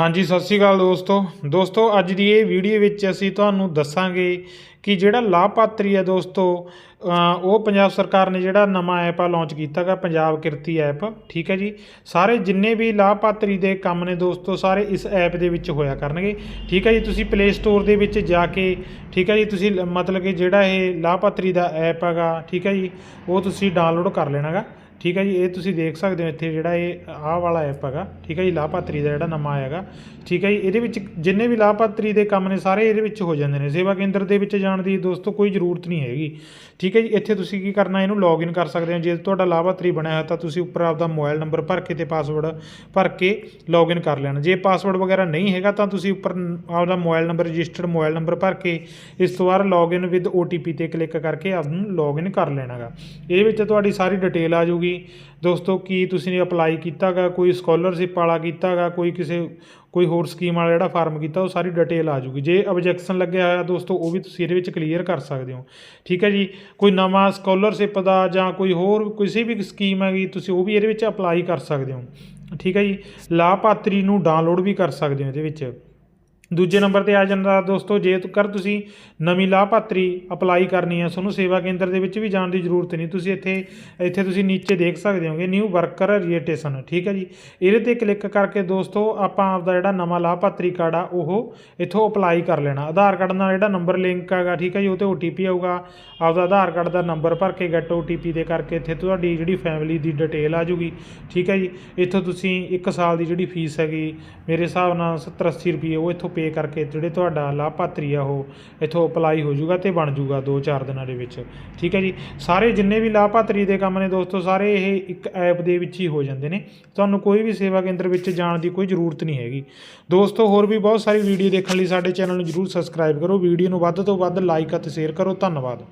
ਹਾਂਜੀ, ਸਤਿ ਸ਼੍ਰੀ ਅਕਾਲ ਦੋਸਤੋ। ਦੋਸਤੋ, ਅੱਜ ਦੀ ਇਹ ਵੀਡੀਓ ਵਿੱਚ ਅਸੀਂ ਤੁਹਾਨੂੰ ਦੱਸਾਂਗੇ ਕਿ ਜਿਹੜਾ ਲਾਭਪਾਤਰੀ ਹੈ ਦੋਸਤੋ ਉਹ ਪੰਜਾਬ ਸਰਕਾਰ ਨੇ ਜਿਹੜਾ ਨਵਾਂ ਐਪ ਆ ਲਾਂਚ ਕੀਤਾ ਗਾ ਪੰਜਾਬ ਕਿਰਤੀ ਐਪ। ਠੀਕ ਹੈ ਜੀ? ਸਾਰੇ ਜਿੰਨੇ ਵੀ ਲਾਭਪਾਤਰੀ ਦੇ ਕੰਮ ਨੇ ਦੋਸਤੋ, ਸਾਰੇ ਇਸ ਐਪ ਦੇ ਵਿੱਚ ਹੋਇਆ ਕਰਨਗੇ। ਠੀਕ ਹੈ ਜੀ? ਤੁਸੀਂ ਪਲੇ ਸਟੋਰ ਦੇ ਵਿੱਚ ਜਾ ਕੇ, ਠੀਕ ਹੈ ਜੀ? ਤੁਸੀਂ ਲ- ਮਤਲਬ ਕਿ ਜਿਹੜਾ ਇਹ ਲਾਭਪਾਤਰੀ ਦਾ ਐਪ ਹੈਗਾ, ਠੀਕ ਹੈ ਜੀ? ਉਹ ਤੁਸੀਂ ਡਾਊਨਲੋਡ ਕਰ ਲੈਣਾਗਾ। ਠੀਕ ਹੈ ਜੀ, ਇਹ ਤੁਸੀਂ ਦੇਖ ਸਕਦੇ ਹੋ ਇੱਥੇ ਜਿਹੜਾ ਇਹ, ਆਹ ਵਾਲਾ ਐਪ ਹੈਗਾ, ਠੀਕ ਹੈ ਜੀ, ਲਾਭਪਾਤਰੀ ਦਾ ਜਿਹੜਾ ਨਵਾਂ ਆਇਆ ਹੈਗਾ, ਠੀਕ ਹੈ ਜੀ, ਇਹਦੇ ਵਿੱਚ ਜਿੰਨੇ ਵੀ ਲਾਭਪਾਤਰੀ ਦੇ ਕੰਮ ਨੇ ਸਾਰੇ ਇਹਦੇ ਵਿੱਚ ਹੋ ਜਾਂਦੇ ਨੇ, ਸੇਵਾ ਕੇਂਦਰ ਦੇ ਵਿੱਚ ਜਾਣ ਦੀ ਦੋਸਤੋ ਕੋਈ ਜ਼ਰੂਰਤ ਨਹੀਂ ਹੈਗੀ, ਠੀਕ ਹੈ ਜੀ, ਇੱਥੇ ਤੁਸੀਂ ਕੀ ਕਰਨਾ, ਇਹਨੂੰ ਲੌਗਇਨ ਕਰ ਸਕਦੇ ਹੋ, ਜੇ ਤੁਹਾਡਾ ਲਾਭਪਾਤਰੀ ਬਣਿਆ ਹੋਇਆ ਤਾਂ ਤੁਸੀਂ ਉੱਪਰ ਆਪਦਾ ਮੋਬਾਈਲ ਨੰਬਰ ਭਰ ਕੇ ਤੇ ਪਾਸਵਰਡ ਭਰ ਕੇ ਲੌਗਇਨ ਕਰ ਲੈਣਾ, ਜੇ ਪਾਸਵਰਡ ਵਗੈਰਾ ਨਹੀਂ ਹੈਗਾ ਤਾਂ ਤੁਸੀਂ ਉੱਪਰ ਆਪਦਾ mobile number registered mobile number ਭਰ ਕੇ ਇਸ ਤੋਂ ਬਾਅਦ ਲੌਗਇਨ ਵਿਦ OTP ਤੇ ਕਲਿੱਕ ਕਰਕੇ ਆਪ ਨੂੰ ਲੌਗਇਨ ਕਰ ਲੈਣਾਗਾ ਇਹਦੇ ਵਿੱਚ ਤੁਹਾਡੀ ਸਾਰੀ ਡਿਟੇਲ ਆ ਜਾਊਗੀ ਦੋਸਤੋ, ਕੀ ਤੁਸੀਂ ਅਪਲਾਈ ਕੀਤਾਗਾ? ਕੋਈ ਸਕਾਲਰਸ਼ਿਪ ਵਾਲਾ ਕੀਤਾਗਾ? ਕੋਈ ਕਿਸੇ, ਕੋਈ ਹੋਰ ਸਕੀਮ ਵਾਲਾ ਜਿਹੜਾ ਫਾਰਮ ਕੀਤਾ, ਉਹ ਸਾਰੀ ਡਿਟੇਲ ਆ ਜੂਗੀ ਜੇ ਆਬਜੈਕਸ਼ਨ ਲੱਗਿਆ ਹੋਇਆ ਦੋਸਤੋ, ਉਹ ਵੀ ਤੁਸੀਂ ਇਹਦੇ ਵਿੱਚ ਕਲੀਅਰ ਕਰ ਸਕਦੇ ਹੋ। ਠੀਕ ਹੈ ਜੀ? ਕੋਈ ਨਵਾਂ ਸਕਾਲਰਸ਼ਿਪ ਦਾ ਜਾਂ ਕੋਈ ਹੋਰ ਕਿਸੇ ਵੀ ਸਕੀਮ ਹੈਗੀ, ਤੁਸੀਂ ਉਹ ਵੀ ਇਹਦੇ ਵਿੱਚ ਅਪਲਾਈ ਕਰ ਸਕਦੇ ਹੋ। ਠੀਕ ਹੈ ਜੀ? ਲਾਭਪਾਤਰੀ ਨੂੰ ਡਾਊਨਲੋਡ ਵੀ ਕਰ ਸਕਦੇ ਹੋ ਇਹਦੇ ਵਿੱਚ। ਦੂਜੇ ਨੰਬਰ ਤੇ ਆ ਜਾਂਦਾ ਦੋਸਤੋ, ਜੇ ਕਰ ਤੁਸੀਂ ਨਵੀਂ ਲਾਭਪਾਤਰੀ ਅਪਲਾਈ ਕਰਨੀ ਹੈ, ਤੁਹਾਨੂੰ ਸੇਵਾ ਕੇਂਦਰ ਦੇ ਵਿੱਚ ਵੀ ਜਾਣ ਦੀ ਜ਼ਰੂਰਤ ਨਹੀਂ, ਤੁਸੀਂ ਇੱਥੇ ਇੱਥੇ ਤੁਸੀਂ ਨੀਚੇ ਦੇਖ ਸਕਦੇ ਹੋਗੇ ਨਿਊ ਵਰਕਰ ਰਜਿਸਟ੍ਰੇਸ਼ਨ ਠੀਕ ਹੈ ਜੀ? ਇਹਦੇ ਤੇ ਕਲਿੱਕ ਕਰਕੇ ਦੋਸਤੋ, ਆਪਾਂ ਆਪਦਾ ਜਿਹੜਾ ਨਵਾਂ ਲਾਭਪਾਤਰੀ ਕਾਰਡ ਆ, ਉਹ ਇੱਥੋਂ ਅਪਲਾਈ ਕਰ ਲੈਣਾ। ਆਧਾਰ ਕਾਰਡ ਨਾਲ ਜਿਹੜਾ ਨੰਬਰ ਲਿੰਕ ਹੈਗਾ, ਠੀਕ ਹੈ ਜੀ, ਉਹ ਤੇ OTP ਆਊਗਾ। ਆਪਦਾ ਆਧਾਰ ਕਾਰਡ ਦਾ ਨੰਬਰ ਭਰ ਕੇ ਗੈਟ OTP ਦੇ ਕਰਕੇ ਇੱਥੇ ਤੁਹਾਡੀ ਜਿਹੜੀ ਫੈਮਿਲੀ ਦੀ ਡਿਟੇਲ ਆ ਜੂਗੀ ਠੀਕ ਹੈ ਜੀ? ਇੱਥੋਂ ਤੁਸੀਂ 1 ਸਾਲ ਦੀ ਜਿਹੜੀ ਫੀਸ ਹੈਗੀ, ਮੇਰੇ ਹਿਸਾਬ ਨਾਲ 70 80 ਰੁਪਏ ਉਹ ਇੱਥੋਂ ਪੇ ਕਰਕੇ ਜਿਹੜੇ ਤੁਹਾਡਾ ਲਾਭਪਾਤਰੀ ਆ ਉਹ ਇੱਥੋਂ ਅਪਲਾਈ ਹੋ ਜਾਊਗਾ ਤੇ ਬਣ ਜਾਊਗਾ 2-4 ਦਿਨਾਂ ਦੇ ਵਿੱਚ। ਠੀਕ ਹੈ ਜੀ? ਸਾਰੇ ਜਿੰਨੇ ਵੀ ਲਾਭਪਾਤਰੀ ਦੇ ਕੰਮ ਨੇ ਦੋਸਤੋ, ਸਾਰੇ ਇਹ ਇੱਕ ਐਪ ਦੇ ਵਿੱਚ ਹੀ ਹੋ ਜਾਂਦੇ ਨੇ। ਤੁਹਾਨੂੰ ਕੋਈ ਵੀ ਸੇਵਾ ਕੇਂਦਰ ਵਿੱਚ ਜਾਣ ਦੀ ਕੋਈ ਜ਼ਰੂਰਤ ਨਹੀਂ ਹੈਗੀ। ਦੋਸਤੋ, ਹੋਰ ਵੀ ਬਹੁਤ ਸਾਰੀ ਵੀਡੀਓ ਦੇਖਣ ਲਈ ਸਾਡੇ ਚੈਨਲ ਨੂੰ ਜਰੂਰ ਸਬਸਕ੍ਰਾਈਬ ਕਰੋ। ਵੀਡੀਓ ਨੂੰ ਵੱਧ ਤੋਂ ਵੱਧ ਲਾਈਕ ਅਤੇ ਸ਼ੇਅਰ ਕਰੋ। ਧੰਨਵਾਦ।